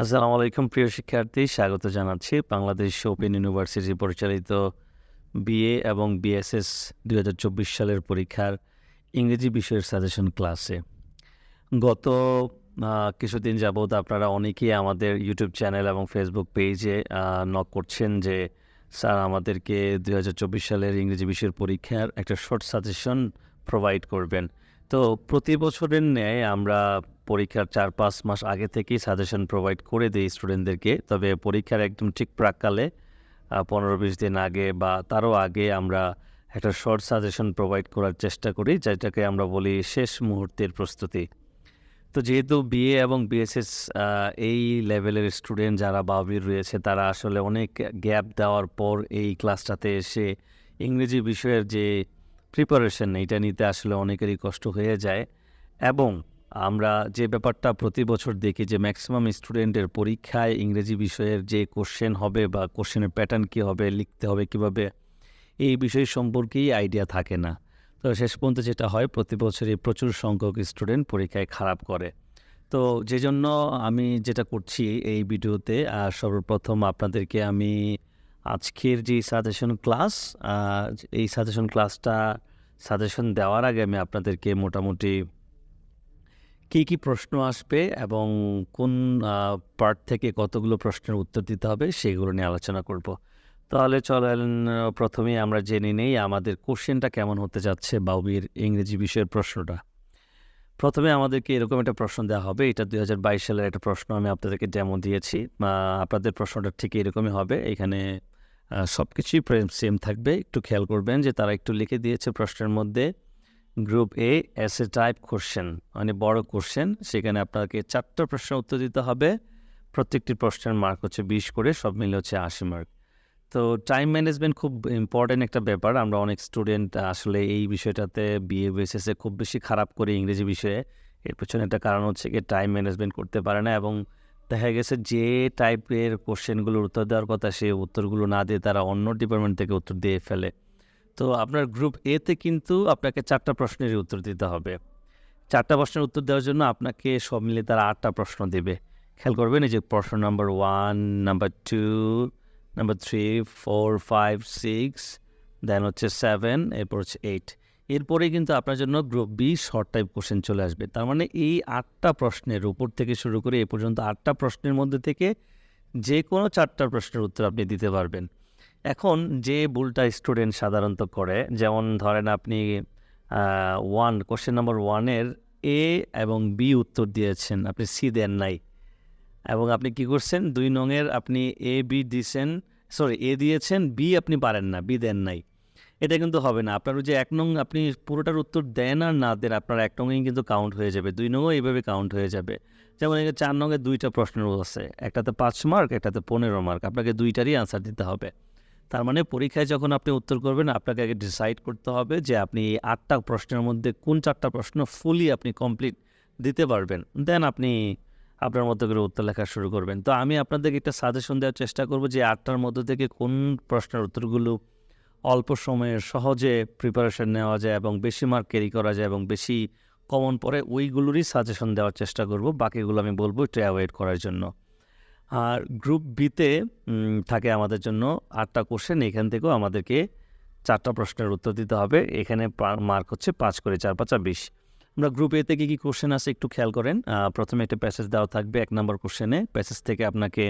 আসসালামু আলাইকুম, প্রিয় শিক্ষার্থী। স্বাগত জানাচ্ছি বাংলাদেশ ওপেন ইউনিভার্সিটি পরিচালিত বিএ এবং বিএসএস দুই হাজার চব্বিশ সালের পরীক্ষার ইংরেজি বিষয়ের সাজেশন ক্লাসে গত কিছুদিন যাবৎ আপনারা অনেকেই আমাদের ইউটিউব চ্যানেল এবং ফেসবুক পেজে নক করছেন যে, স্যার, আমাদেরকে দুই হাজার চব্বিশ সালের ইংরেজি বিষয়ের পরীক্ষার একটা শর্ট সাজেশন প্রোভাইড করবেন। তো প্রতি বছরের ন্যায় আমরা পরীক্ষার চার পাঁচ মাস আগে থেকেই সাজেশন প্রোভাইড করে দিই স্টুডেন্টদেরকে তবে পরীক্ষার একদম ঠিক প্রাককালে পনেরো বিশ দিন আগে বা তারও আগে আমরা একটা শর্ট সাজেশন প্রোভাইড করার চেষ্টা করি, যেটাকে আমরা বলি শেষ মুহূর্তের প্রস্তুতি। তো যেহেতু বিএ এবং বিএসএস এই লেভেলের স্টুডেন্ট যারা বাবির রয়েছে, তারা আসলে অনেক গ্যাপ দেওয়ার পর এই ক্লাসটাতে এসে ইংরেজি বিষয়ের যে প্রিপারেশন এটা নিতে আসলে অনেকেরই কষ্ট হয়ে যায়। এবং আমরা যে ব্যাপারটা প্রতি বছর দেখি যে ম্যাক্সিমাম স্টুডেন্টের পরীক্ষায় ইংরেজি বিষয়ের যে কোশ্চেন হবে বা কোশ্চেনের প্যাটার্ন কী হবে, লিখতে হবে কীভাবে, এই বিষয় সম্পর্কেই আইডিয়া থাকে না। তো শেষ পর্যন্ত যেটা হয়, প্রতি বছরই প্রচুর সংখ্যক স্টুডেন্ট পরীক্ষায় খারাপ করে। তো যে জন্য আমি যেটা করছি এই ভিডিওতে সর্বপ্রথম আপনাদেরকে আমি আজকের যে সাজেশন ক্লাস এই সাজেশন ক্লাসটা সাজেশন দেওয়ার আগে আমি আপনাদেরকে মোটামুটি কী কী প্রশ্ন আসবে এবং কোন পার্ট থেকে কতগুলো প্রশ্নের উত্তর দিতে হবে সেগুলো নিয়ে আলোচনা করব। তাহলে চলেন আহ, প্রথমেই আমরা জেনে নেই আমাদের কোশ্চেনটা কেমন হতে যাচ্ছে বাউবির ইংরেজি বিষয়ের প্রশ্নটা। প্রথমে আমাদেরকে এরকম একটা প্রশ্ন দেওয়া হবে এটা দুই হাজার বাইশ সালের একটা প্রশ্ন আমি আপনাদেরকে ডেমো দিয়েছি। আপনাদের প্রশ্নটা ঠিক এরকমই হবে এখানে সব কিছুই সেম থাকবে। একটু খেয়াল করবেন যে তারা একটু লিখে দিয়েছে প্রশ্নের মধ্যে। Group A S A type question মানে বড় কোশ্চেন সেখানে আপনাকে চারটা প্রশ্নের উত্তর দিতে হবে। প্রত্যেকটি প্রশ্নের মার্ক হচ্ছে বিশ করে, সব মিলে হচ্ছে আশি মার্ক তো টাইম ম্যানেজমেন্ট খুব ইম্পর্টেন্ট একটা ব্যাপার। আমরা অনেক স্টুডেন্ট আসলে এই বিষয়টাতে বিএ বেসিসে খুব বেশি খারাপ করে ইংরেজি বিষয়ে। এর পেছনে একটা কারণ হচ্ছে কি টাইম ম্যানেজমেন্ট করতে পারে না এবং দেখা গেছে যে টাইপের কোশ্চেনগুলোর উত্তর দেওয়ার কথা, সেই উত্তরগুলো না দিয়ে তারা অন্য ডিপার্টমেন্ট থেকে উত্তর দিয়ে ফেলে। তো আপনার গ্রুপ এতে কিন্তু আপনাকে চারটা প্রশ্নেরই উত্তর দিতে হবে। চারটা প্রশ্নের উত্তর দেওয়ার জন্য আপনাকে সব মিলে তারা আটটা প্রশ্ন দেবে। খেয়াল করবেন এই যে প্রশ্ন number one number two number three four five six then হচ্ছে সেভেন এরপর হচ্ছে এইট এরপরে কিন্তু আপনার জন্য group B short type question চলে আসবে। তার মানে এই আটটা প্রশ্নের উপর থেকে শুরু করে এ পর্যন্ত আটটা প্রশ্নের মধ্যে থেকে যে কোনো চারটা প্রশ্নের উত্তর আপনি দিতে পারবেন। এখন যে ভুলটা স্টুডেন্ট সাধারণত করে, যেমন ধরেন আপনি ওয়ান কোশ্চেন নাম্বার ওয়ানের এ এবং বি উত্তর দিয়েছেন, আপনি সি দেন নাই। এবং আপনি কি করছেন? দুই নংয়ের আপনি এ বি দিয়েছেন সরি এ দিয়েছেন বি আপনি পারেন না বি দেন নাই। এটা কিন্তু হবে না। আপনার যে এক নং আপনি পুরোটার উত্তর দেন আর না দেন, আপনার এক নঙেই কিন্তু কাউন্ট হয়ে যাবে, দুই নংও এইভাবে কাউন্ট হয়ে যাবে। যেমন এখানে চার নঙে দুইটা প্রশ্নের আছে, একটাতে পাঁচ মার্ক একটাতে পনেরো মার্ক আপনাকে দুইটারই আনসার দিতে হবে। তার মানে পরীক্ষায় যখন আপনি উত্তর করবেন, আপনাকে আগে ডিসাইড করতে হবে যে আপনি এই আটটা প্রশ্নের মধ্যে কোন চারটা প্রশ্ন ফুলি আপনি কমপ্লিট দিতে পারবেন। দেন আপনি আপনার মতো করে উত্তর লেখা শুরু করবেন। তো আমি আপনাদেরকে একটা সাজেশন দেওয়ার চেষ্টা করব যে আটটার মধ্যে থেকে কোন প্রশ্নের উত্তরগুলো অল্প সময়ে সহজে প্রিপারেশন নেওয়া যায় এবং বেশি মার্ক ক্যারি করা যায় এবং বেশি কমন পড়ে, ওইগুলোরই সাজেশন দেওয়ার চেষ্টা করব। বাকিগুলো আমি বলব একটু অ্যাভয়েড করার জন্য। আর গ্রুপ বিতে থাকে আমাদের জন্য আটটা কোশ্চেন এখান থেকেও আমাদেরকে চারটা প্রশ্নের উত্তর দিতে হবে। এখানে মার্ক হচ্ছে পাঁচ করে চার পাঁচা বিশ। আমরা গ্রুপ এতে কী কী কোশ্চেন আছে একটু খেয়াল করেন। প্রথমে একটা প্যাসেজ দেওয়া থাকবে এক নম্বর কোশ্চেনে প্যাসেজ থেকে আপনাকে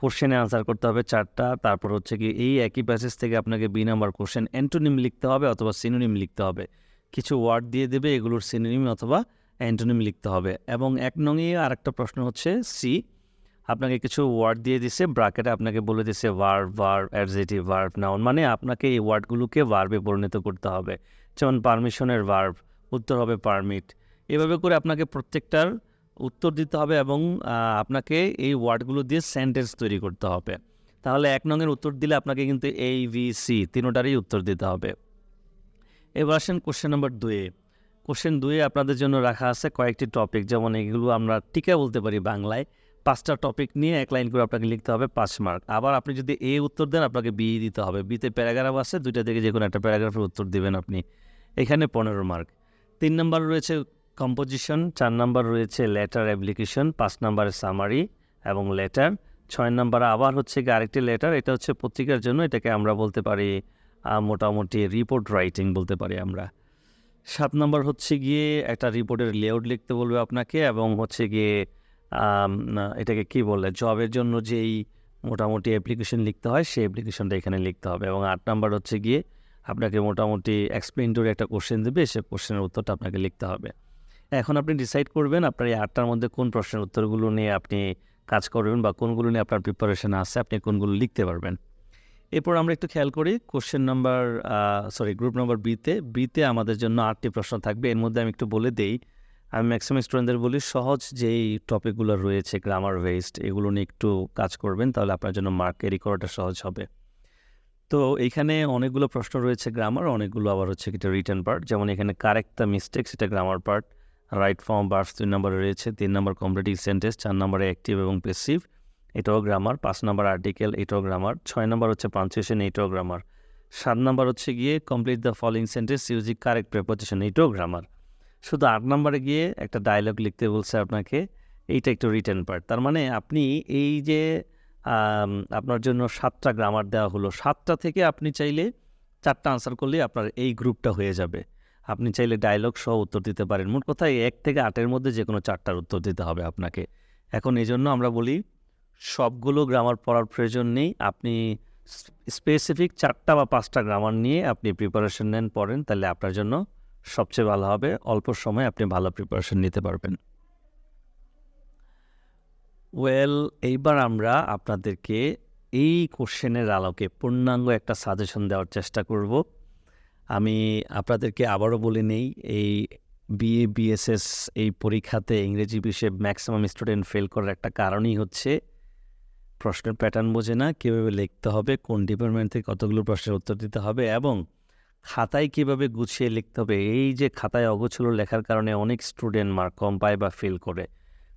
কোশ্চেনে আনসার করতে হবে চারটা। তারপর হচ্ছে কি এই একই প্যাসেজ থেকে আপনাকে বি নাম্বার কোশ্চেন অ্যান্টোনিম লিখতে হবে অথবা সিনোনিম লিখতে হবে। কিছু ওয়ার্ড দিয়ে দেবে, এগুলোর সিনোনিম অথবা অ্যান্টোনিম লিখতে হবে। এবং এক নঙে আরেকটা প্রশ্ন হচ্ছে সি আপনাকে কিছু ওয়ার্ড দিয়ে দিছে ব্রাকেটে আপনাকে বলে দিছে verb verb adjective verb noun মানে আপনাকে এই ওয়ার্ডগুলোকে ভার্বে পরিণত করতে হবে। যেমন পারমিশনের ভার্ব উত্তর হবে পারমিট এভাবে করে আপনাকে প্রত্যেকটার উত্তর দিতে হবে এবং আপনাকে এই ওয়ার্ডগুলো দিয়ে সেন্টেন্স তৈরি করতে হবে। তাহলে এক নঙের উত্তর দিলে আপনাকে কিন্তু এই ভি সি তিনোটারই উত্তর দিতে হবে। এবার আসেন কোশ্চেন নাম্বার দুয়ে কোশ্চেন দুয়ে আপনাদের জন্য রাখা আছে কয়েকটি টপিক যেমন এগুলো আমরা টিকা বলতে পারি বাংলায়। পাঁচটা টপিক নিয়ে এক লাইন করে আপনাকে লিখতে হবে পাঁচ মার্ক আবার আপনি যদি এ উত্তর দেন, আপনাকে বি দিতে হবে। বিতে প্যারাগ্রাফ আছে, দুইটা থেকে যে কোনো একটা প্যারাগ্রাফের উত্তর দেবেন আপনি। এখানে পনেরো মার্ক তিন নাম্বার রয়েছে কম্পোজিশন চার নাম্বার রয়েছে লেটার অ্যাপ্লিকেশন পাঁচ নাম্বারে সামারি এবং লেটার ছয় নাম্বার আবার হচ্ছে গিয়ে আরেকটি লেটার এটা হচ্ছে পত্রিকার জন্য, এটাকে আমরা বলতে পারি মোটামুটি রিপোর্ট রাইটিং বলতে পারি আমরা। সাত নম্বর হচ্ছে গিয়ে একটা রিপোর্টের লেআউট লিখতে বলবে আপনাকে এবং হচ্ছে গিয়ে এটাকে কি বলে? জবের জন্য যেই মোটামুটি অ্যাপ্লিকেশন লিখতে হয়, সেই অ্যাপ্লিকেশনটা এখানে লিখতে হবে। এবং আট নাম্বার হচ্ছে গিয়ে আপনাকে মোটামুটি এক্সপ্লেইনটরি একটা কোশ্চেন দেবে, সে কোশ্চেনের উত্তরটা আপনাকে লিখতে হবে। এখন আপনি ডিসাইড করবেন আপনার এই আটটার মধ্যে কোন প্রশ্নের উত্তরগুলো নিয়ে আপনি কাজ করবেন বা কোনগুলো নিয়ে আপনার প্রিপারেশন আছে, আপনি কোনগুলো লিখতে পারবেন। এরপর আমরা একটু খেয়াল করি question number sorry group number বিতে বিতে আমাদের জন্য আটটি প্রশ্ন থাকবে। এর মধ্যে আমি একটু বলে দেই আমি ম্যাক্সিমাম স্টুডেন্টদের বলি, সহজ যেই টপিকগুলো রয়েছে গ্রামার ওয়েস্ট এগুলো নিয়ে একটু কাজ করবেন, তাহলে আপনার জন্য মার্ক ক্যারি করাটা সহজ হবে। তো এইখানে অনেকগুলো প্রশ্ন রয়েছে গ্রামার অনেকগুলো আবার হচ্ছে এটা রিটার্ন পার্ট যেমন এখানে কারেক্ট দ্য মিস্টেক সেটা গ্রামার পার্ট রাইট ফর্ম বার্স দুই নম্বরে রয়েছে, তিন নম্বর কমপ্লিটিভ সেন্টেন্স চার নম্বরে অ্যাক্টিভ এবং পেসিভ এটাও গ্রামার পাঁচ নম্বর আর্টিকেল এটাও গ্রামার ছয় নম্বর হচ্ছে পাঞ্চুয়েশন এটাও গ্রামার সাত নম্বর হচ্ছে গিয়ে complete the following sentence using correct preposition এটাও গ্রামার শুধু আট নম্বরে গিয়ে একটা ডায়লগ লিখতে বলছে আপনাকে, এইটা একটু রিটার্ন পার্ট তার মানে আপনি এই যে আপনার জন্য সাতটা গ্রামার দেওয়া হলো, সাতটা থেকে আপনি চাইলে চারটা আনসার করলেই আপনার এই গ্রুপটা হয়ে যাবে। আপনি চাইলে ডায়লগ সহ উত্তর দিতে পারেন। মোট কথা এক থেকে আটের মধ্যে যে কোনো চারটার উত্তর দিতে হবে আপনাকে। এখন এই জন্য আমরা বলি, সবগুলো গ্রামার পড়ার প্রয়োজন নেই। আপনি স্পেসিফিক চারটা বা পাঁচটা গ্রামার নিয়ে আপনি প্রিপারেশন নেন, পড়েন, তাহলে আপনার জন্য সবচেয়ে ভালো হবে। অল্প সময়ে আপনি ভালো প্রিপারেশন নিতে পারবেন। ওয়েল এইবার আমরা আপনাদেরকে এই কোশ্চেনের আলোকে পূর্ণাঙ্গ একটা সাজেশন দেওয়ার চেষ্টা করব। আমি আপনাদেরকে আবারও বলে নেই, এই বিএ বিএসএস এই পরীক্ষাতে ইংরেজি বিষয়ে ম্যাক্সিমাম স্টুডেন্ট ফেল করার একটা কারণই হচ্ছে, প্রশ্নের প্যাটার্ন বোঝে না, কীভাবে লিখতে হবে, কোন ডিপার্টমেন্ট থেকে কতগুলো প্রশ্নের উত্তর দিতে হবে এবং খাতায় কীভাবে গুছিয়ে লিখতে হবে? এই যে খাতায় অগোছলো লেখার কারণে অনেক স্টুডেন্ট মার্ক কম পায় বা ফেল করে।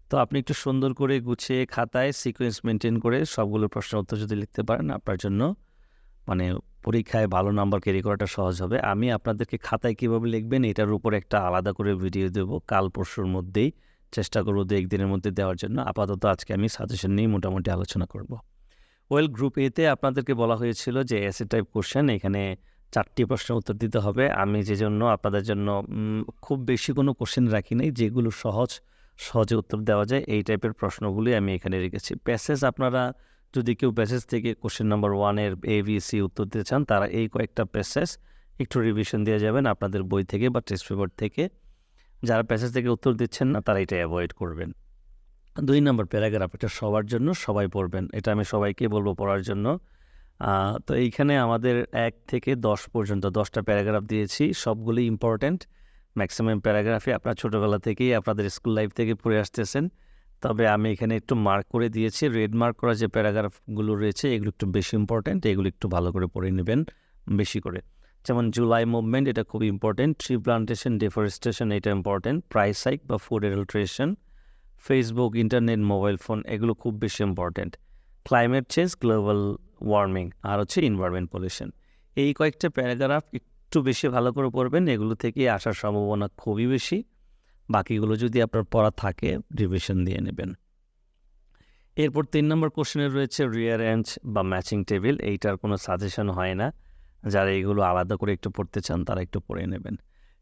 তো আপনি একটু সুন্দর করে গুছিয়ে খাতায় সিকোয়েন্স মেনটেন করে সবগুলো প্রশ্নের উত্তর যদি লিখতে পারেন, আপনার জন্য মানে পরীক্ষায় ভালো নাম্বার ক্যারি করাটা সহজ হবে। আমি আপনাদেরকে খাতায় কীভাবে লিখবেন এটার উপর একটা আলাদা করে ভিডিও দেবো। কাল পরশুর মধ্যেই চেষ্টা করব দু একদিনের মধ্যে দেওয়ার জন্য। আপাতত আজকে আমি সাজেশন নিয়ে মোটামুটি আলোচনা করব। ওয়েল গ্রুপ এতে আপনাদেরকে বলা হয়েছিল যে এসে টাইপ কোশ্চেন এখানে চারটি প্রশ্নের উত্তর দিতে হবে। আমি যে জন্য আপনাদের জন্য খুব বেশি কোনো কোশ্চেন রাখি নাই, যেগুলো সহজ, সহজে উত্তর দেওয়া যায়, এই টাইপের প্রশ্নগুলি আমি এখানে রেখেছি। প্যাসেজ আপনারা যদি কেউ প্যাসেজ থেকে কোশ্চেন নাম্বার ওয়ানের এ বি সি উত্তর দিতে চান, তারা এই কয়েকটা প্যাসেজ একটু রিভিশন দিয়ে যাবেন আপনাদের বই থেকে বা টেস্ট পেপার থেকে। যারা প্যাসেজ থেকে উত্তর দিচ্ছেন না, তারা এটা অ্যাভয়েড করবেন। দুই নম্বর প্যারাগ্রাফ এটা সবার জন্য, সবাই পড়বেন। এটা আমি সবাইকে বলব পড়ার জন্য। তো এইখানে আমাদের এক থেকে দশ পর্যন্ত দশটা প্যারাগ্রাফ দিয়েছি। সবগুলি ইম্পর্ট্যান্ট ম্যাক্সিমাম প্যারাগ্রাফে আপনার ছোটোবেলা থেকেই আপনাদের স্কুল লাইফ থেকে পড়ে আসতেছেন। তবে আমি এখানে একটু মার্ক করে দিয়েছি। রেড মার্ক করা যে প্যারাগ্রাফগুলো রয়েছে, এগুলো একটু বেশি ইম্পর্ট্যান্ট এগুলো একটু ভালো করে পড়ে নেবেন বেশি করে। যেমন জুলাই মুভমেন্ট এটা খুব ইম্পর্টেন্ট ট্রি প্লান্টেশন ডিফরেস্টেশন এটা ইম্পর্টেন্ট প্রাইস হাইক বা food adulteration Facebook internet mobile phone এগুলো খুব বেশি important climate change global warming আর হচ্ছে ইনভারমেন্ট পলিউশন এই কয়েকটা প্যারাগ্রাফ একটু বেশি ভালো করে পড়বেন, এগুলো থেকে আসার সম্ভাবনা খুবই বেশি। বাকিগুলো যদি আপনার পড়া থাকে রিভিশন দিয়ে নেবেন। এরপর তিন নম্বর কোশ্চেনে রয়েছে রিয়ারেঞ্জ বা ম্যাচিং টেবিল এইটার কোনো সাজেশন হয় না। যারা এগুলো আলাদা করে একটু পড়তে চান, তারা একটু পড়ে নেবেন।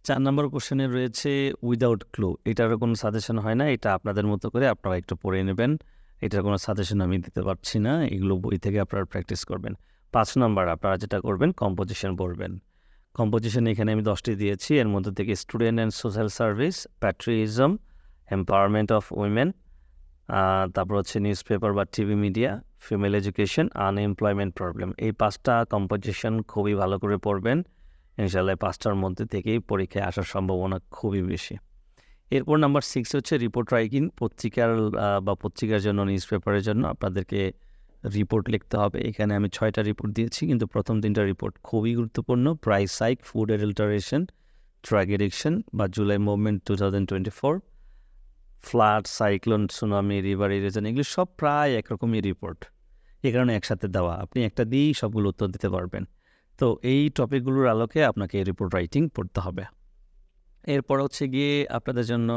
চার নম্বর কোশ্চেনে রয়েছে উইদাউট ক্লু এটারও কোনো সাজেশন হয় না। এটা আপনাদের মতো করে আপনারা একটু পড়ে নেবেন। এটার কোনো সাজেশন আমি দিতে পারছি না, এগুলো বই থেকে আপনারা প্র্যাকটিস করবেন। পাঁচ নম্বর আপনারা যেটা করবেন কম্পোজিশন পড়বেন। কম্পোজিশন এখানে আমি দশটি দিয়েছি, এর মধ্যে থেকে student and social service patriotism empowerment of women তারপর হচ্ছে নিউজ পেপার বা TV media female education unemployment problem এই পাঁচটা কম্পোজিশন খুবই ভালো করে পড়বেন। ইনশাল্লাহ পাঁচটার মধ্যে থেকেই পরীক্ষায় আসার সম্ভাবনা খুবই বেশি। এরপর নাম্বার সিক্স হচ্ছে রিপোর্ট রাইটিং পত্রিকার বা পত্রিকার জন্য নিউজ পেপারের জন্য আপনাদেরকে রিপোর্ট লিখতে হবে। এখানে আমি ছয়টা রিপোর্ট দিয়েছি, কিন্তু প্রথম তিনটা রিপোর্ট খুবই গুরুত্বপূর্ণ। Price hike food adulteration drug addiction বা July movement two thousand twenty four flood cyclone tsunami river erosion এগুলো সব প্রায় একরকমই রিপোর্ট এ কারণে একসাথে দেওয়া। আপনি একটা দিয়েই সবগুলো উত্তর দিতে পারবেন। তো এই টপিকগুলোর আলোকে আপনাকে রিপোর্ট রাইটিং পড়তে হবে। এরপর হচ্ছে গিয়ে আপনাদের জন্য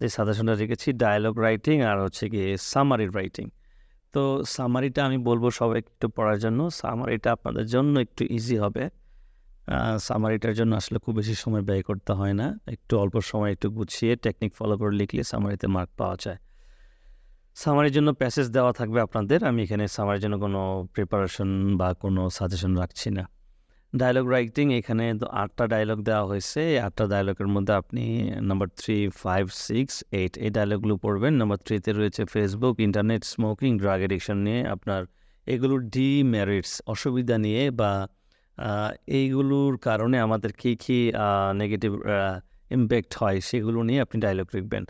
যে সাজেশনটা রেখেছি ডায়ালগ রাইটিং আর হচ্ছে গিয়ে সামারি রাইটিং তো সামারিটা আমি বলব সবাই একটু পড়ার জন্য। সামারিটা আপনাদের জন্য একটু ইজি হবে। সামারিটার জন্য আসলে খুব বেশি সময় ব্যয় করতে হয় না। একটু অল্প সময় একটু গুছিয়ে টেকনিক ফলো করে লিখলে সামারিতে মার্ক পাওয়া যায়। সামারির জন্য প্যাসেজ দেওয়া থাকবে আপনাদের। আমি এখানে সামারির জন্য কোনো প্রিপারেশন বা কোনো সাজেশন রাখছি না। ডায়লগ রাইটিং এখানে আটটা ডায়লগ দেওয়া হয়েছে। এই আটটা ডায়লগের মধ্যে আপনি number three five six eight এই ডায়লগগুলো পড়বেন। নাম্বার থ্রিতে রয়েছে Facebook internet smoking drug addiction নিয়ে আপনার এগুলোর ডিমেরিটস অসুবিধা নিয়ে বা এইগুলোর কারণে আমাদের কী কী নেগেটিভ ইম্প্যাক্ট হয় সেগুলো নিয়ে আপনি ডায়লগ লিখবেন।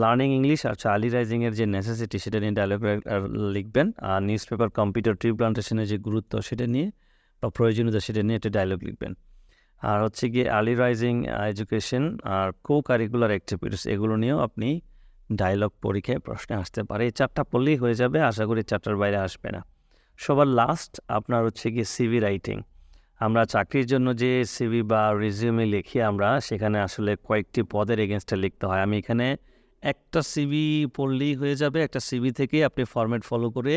লার্নিং ইংলিশ আর চার্লি রাইজিংয়ের যে নেসেসিটি সেটা নিয়ে ডায়লগ লিখবেন। আর নিউজ পেপার কম্পিউটার ট্রি প্লান্টেশনের যে গুরুত্ব, সেটা নিয়ে বা প্রয়োজনীয়তা সেটা নিয়ে একটা ডায়লগ লিখবেন। আর হচ্ছে গিয়ে আর্লি রাইজিং এডুকেশন আর কো কারিকুলার অ্যাক্টিভিটিস এগুলো নিয়েও আপনি ডায়লগ পরীক্ষায় প্রশ্নে আসতে পারে এই চারটা পড়লেই হয়ে যাবে, আশা করি চারটার বাইরে আসবে না। সবার লাস্ট আপনার হচ্ছে গিয়ে সিভি রাইটিং আমরা চাকরির জন্য যে সিভি বা রিজিউমে লিখি আমরা, সেখানে আসলে কয়েকটি পদের এগেনস্টে লিখতে হয়। আমি এখানে একটা সিভি পড়লেই হয়ে যাবে, একটা সিভি থেকে আপনি ফরম্যাট ফলো করে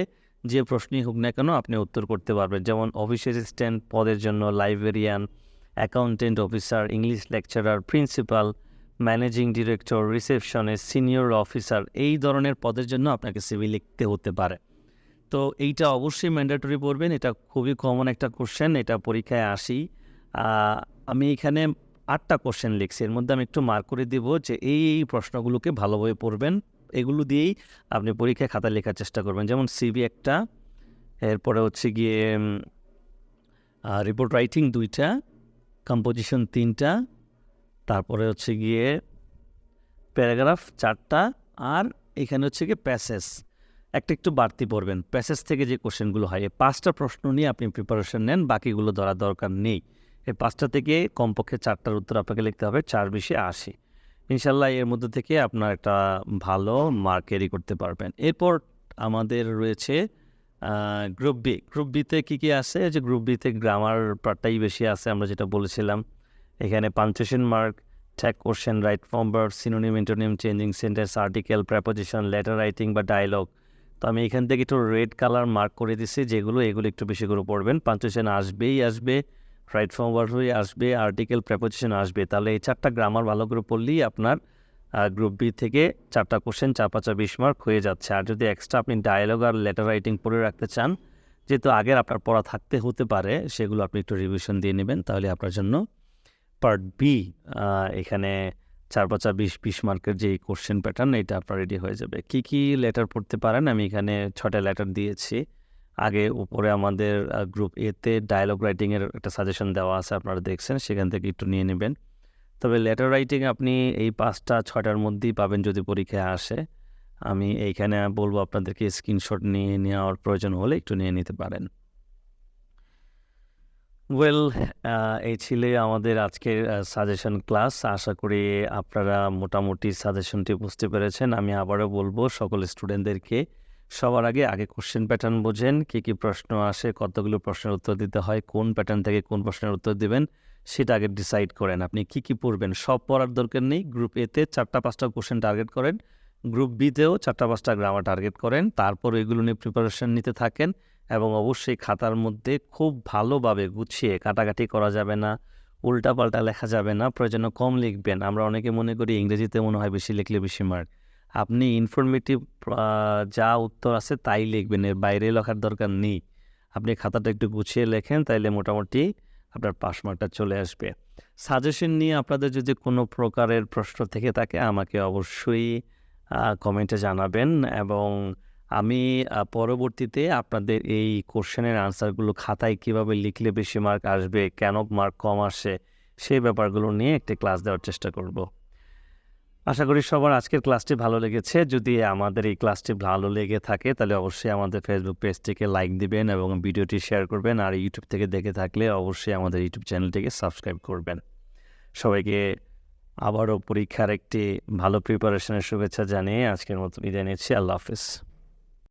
যে প্রশ্নই হোক না কেন আপনি উত্তর করতে পারবেন। যেমন অফিস অ্যাসিস্ট্যান্ট পদের জন্য librarian accountant officer English lecturer principal managing director রিসেপশনে সিনিয়র অফিসার এই ধরনের পদের জন্য আপনাকে সিভি লিখতে হতে পারে। তো এইটা অবশ্যই ম্যান্ডেটরি পড়বেন। এটা খুবই কমন একটা কোশ্চেন এটা পরীক্ষায় আসি। আমি এখানে আটটা কোশ্চেন লিখছি। এর মধ্যে আমি একটু মার্ক করে দিব যে এই এই প্রশ্নগুলোকে ভালোভাবে পড়বেন। এগুলো দিয়েই আপনি পরীক্ষায় খাতা লেখার চেষ্টা করবেন। যেমন সিবি একটা, এরপরে হচ্ছে গিয়ে রিপোর্ট রাইটিং দুইটা কম্পোজিশন তিনটা, তারপরে হচ্ছে গিয়ে প্যারাগ্রাফ চারটা, আর এখানে হচ্ছে গিয়ে প্যাসেজ একটা একটু বাড়তি পড়বেন। প্যাসেজ থেকে যে কোশ্চেনগুলো হয়, এই পাঁচটা প্রশ্ন নিয়ে আপনি প্রিপারেশন নেন, বাকিগুলো ধরা দরকার নেই। এই পাঁচটা থেকে কমপক্ষে চারটার উত্তর আপনাকে লিখতে হবে, চার বিশে আশি। ইনশাল্লাহ এর মধ্যে থেকে আপনার একটা ভালো মার্ক করতে পারবেন। এরপর আমাদের রয়েছে গ্রুপ বি গ্রুপ বিতে কী কী আছে? যে গ্রুপ বিতে গ্রামার পার্টটাই বেশি আছে, আমরা যেটা বলেছিলাম। এখানে punctuation mark tag question right form verb synonym antonym changing sentence article preposition letter writing বা ডায়লগ তো আমি এখান থেকে একটু রেড কালার মার্ক করে দিছি, যেগুলো, এগুলো একটু বেশি করে পড়বেন। পাঞ্চুয়েশন আসবেই আসবে। রাইট ফর্ম ভার্ব হয়ে আসবে আর্টিকেল প্রেপোজিশন আসবে। তাহলে এই চারটা গ্রামার ভালো করে পড়লেই আপনার গ্রুপ বি থেকে চারটা কোশ্চেন চার পাঁচা বিশ মার্ক হয়ে যাচ্ছে। আর যদি এক্সট্রা আপনি ডায়লগ আর লেটার রাইটিং পড়ে রাখতে চান, যেহেতু আগের আপনার পড়া থাকতে হতে পারে, সেগুলো আপনি একটু রিভিশন দিয়ে নেবেন, তাহলে আপনার জন্য পার্ট বি এখানে চার পাঁচা বিশ বিশ মার্কের যে কোশ্চেন প্যাটার্ন এটা আপনার রেডি হয়ে যাবে। কি কি লেটার পড়তে পারেন? আমি এখানে ছটা লেটার দিয়েছি। আগে উপরে আমাদের গ্রুপ এতে ডায়লগ রাইটিংয়ের একটা সাজেশন দেওয়া আছে, আপনারা দেখছেন, সেখান থেকে একটু নিয়ে নেবেন। তবে লেটার রাইটিং আপনি এই পাঁচটা, ছয়টার মধ্যেই পাবেন যদি পরীক্ষায় আসে। আমি এইখানে বলব আপনাদেরকে স্ক্রিনশট নিয়ে নেওয়ার প্রয়োজন হলে একটু নিয়ে নিতে পারেন। ওয়েল এই ছিল আমাদের আজকের সাজেশন ক্লাস আশা করি আপনারা মোটামুটি সাজেশনটি বুঝতে পেরেছেন। আমি আবারও বলব সকল স্টুডেন্টদেরকে সবার আগে আগে কোশ্চেন প্যাটার্ন বোঝেন, কী কী প্রশ্ন আসে, কতগুলো প্রশ্নের উত্তর দিতে হয়, কোন প্যাটার্ন থেকে কোন প্রশ্নের উত্তর দিবেন, সেটা আগে ডিসাইড করেন। আপনি কি কি পড়বেন? সব পড়ার দরকার নেই। গ্রুপ এতে চারটা, পাঁচটা কোশ্চেন টার্গেট করেন। গ্রুপ বিতেও চারটা, পাঁচটা গ্রামার টার্গেট করেন। তারপর এগুলো নিয়ে প্রিপারেশন নিতে থাকেন এবং অবশ্যই খাতার মধ্যে খুব ভালোভাবে গুছিয়ে কাটাকাটি করা যাবে না, উল্টাপাল্টা লেখা যাবে না। প্রয়োজনে কম লিখবেন। আমরা অনেকে মনে করি ইংরেজিতে মনে হয় বেশি লিখলে বেশি মার্ক আপনি ইনফরমেটিভ যা উত্তর আছে তাই লিখবেন, এর বাইরে লেখার দরকার নেই। আপনি খাতাটা একটু গুছিয়ে লেখেন, তাইলে মোটামুটি আপনার পাস মার্কটা চলে আসবে। সাজেশন নিয়ে আপনাদের যদি কোনো প্রকারের প্রশ্ন থেকে থাকে, আমাকে অবশ্যই কমেন্টে জানাবেন এবং আমি পরবর্তীতে আপনাদের এই কোশ্চেনের আনসারগুলো খাতায় কীভাবে লিখলে বেশি মার্ক আসবে, কেন মার্ক কম আসে সেই ব্যাপারগুলো নিয়ে একটি ক্লাস দেওয়ার চেষ্টা করব। আশা করি সবার আজকের ক্লাসটি ভালো লেগেছে। যদি আমাদের এই ক্লাসটি ভালো লেগে থাকে, তাহলে অবশ্যই আমাদের ফেসবুক পেজটিকে লাইক দিবেন এবং ভিডিওটি শেয়ার করবেন। আর ইউটিউব থেকে দেখে থাকলে অবশ্যই আমাদের ইউটিউব চ্যানেলটিকে সাবস্ক্রাইব করবেন। সবাইকে আবারও পরীক্ষার একটি ভালো প্রিপারেশনের শুভেচ্ছা জানিয়ে আজকের মতো বিদায় নিচ্ছি। আল্লাহ হাফিজ।